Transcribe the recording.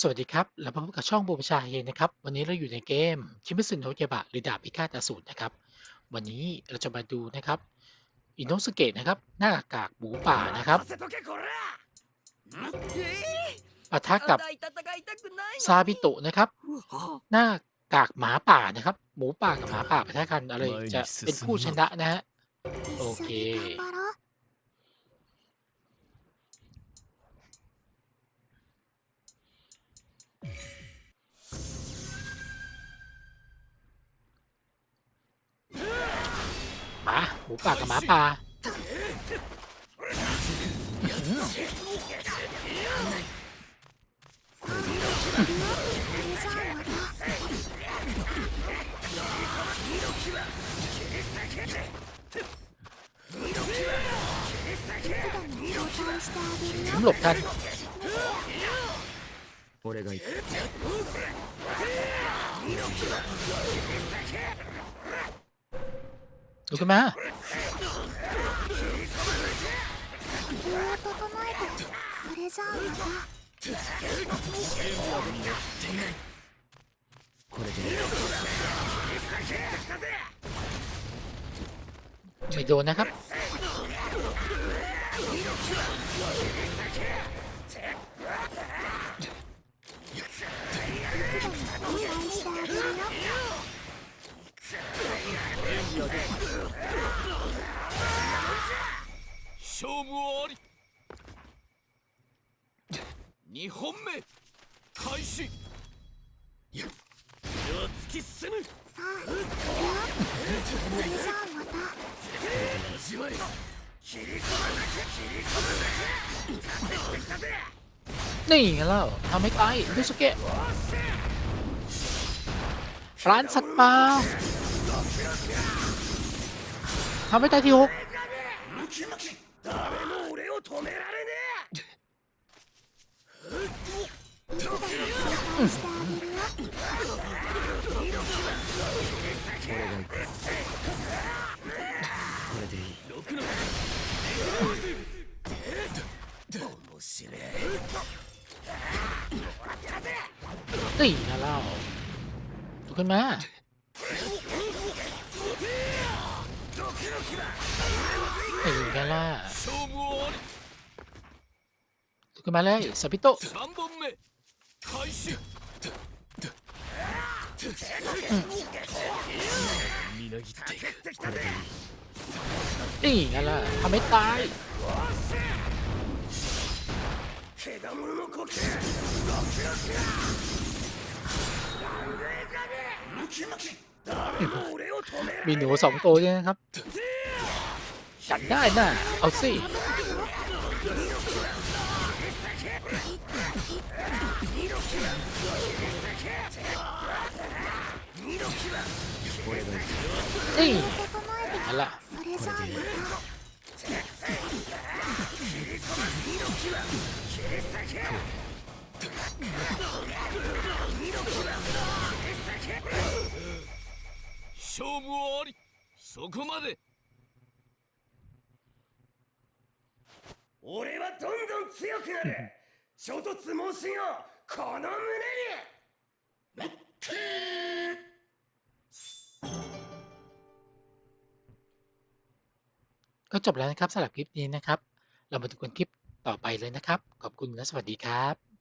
สวัสดีครับ เราพบกับช่องบูมชาเฮนะครับ วันนี้เราอยู่ในเกมคิมิสึโนเจบะหรือดาบพิฆาตอสูรนะครับ วันนี้เราจะมาดูนะครับ อินโนสเกตนะครับ หน้ากากหมูป่านะครับปะทะกับซาบิโตะนะครับ หน้ากากหมาป่านะครับ หมูป่ากับหมาป่าปะทะกันอะไรจะเป็นผู้ชนะนะฮะ โอเค หมาหมูป่ากับหมาป่าそれじゃあまたいつでも交換してあげる ผ よ มหลบทัน 俺が行く ลุกขึ้นมาไม่โดนนะครับ 勝負あり二本目開始では突き進むさあ行くよそれじゃあまた味わえ切り込 นี่ไงเล่าทำให้ตายอินโนสเกะร้านสัตว์ป่าทำให้ตายที่หก 誰も俺を止められねいつでも交換してあげるよこれでいい6の面白い นี่นะเล่าดูกันมา นี่ไงล่ะ 勝負あり ดูกันมาเลยสปิโตะ 3本目開始みなぎっていくこれでいい นี่ไงล่ะทำให้ตาย 獣の呼吸 俺を止めら มีหนูสองตัวด้วยนะครับจัดได้น่ะเอาสินี่นั่นละ 勝負ありそこまで俺はどんどん強くなる衝突猛進をこの胸に ก็จบแล้วนะครับสำหรับคลิปนี้นะครับ เรามาดูกันคลิปต่อไปเลยนะครับ ขอบคุณและสวัสดีครับ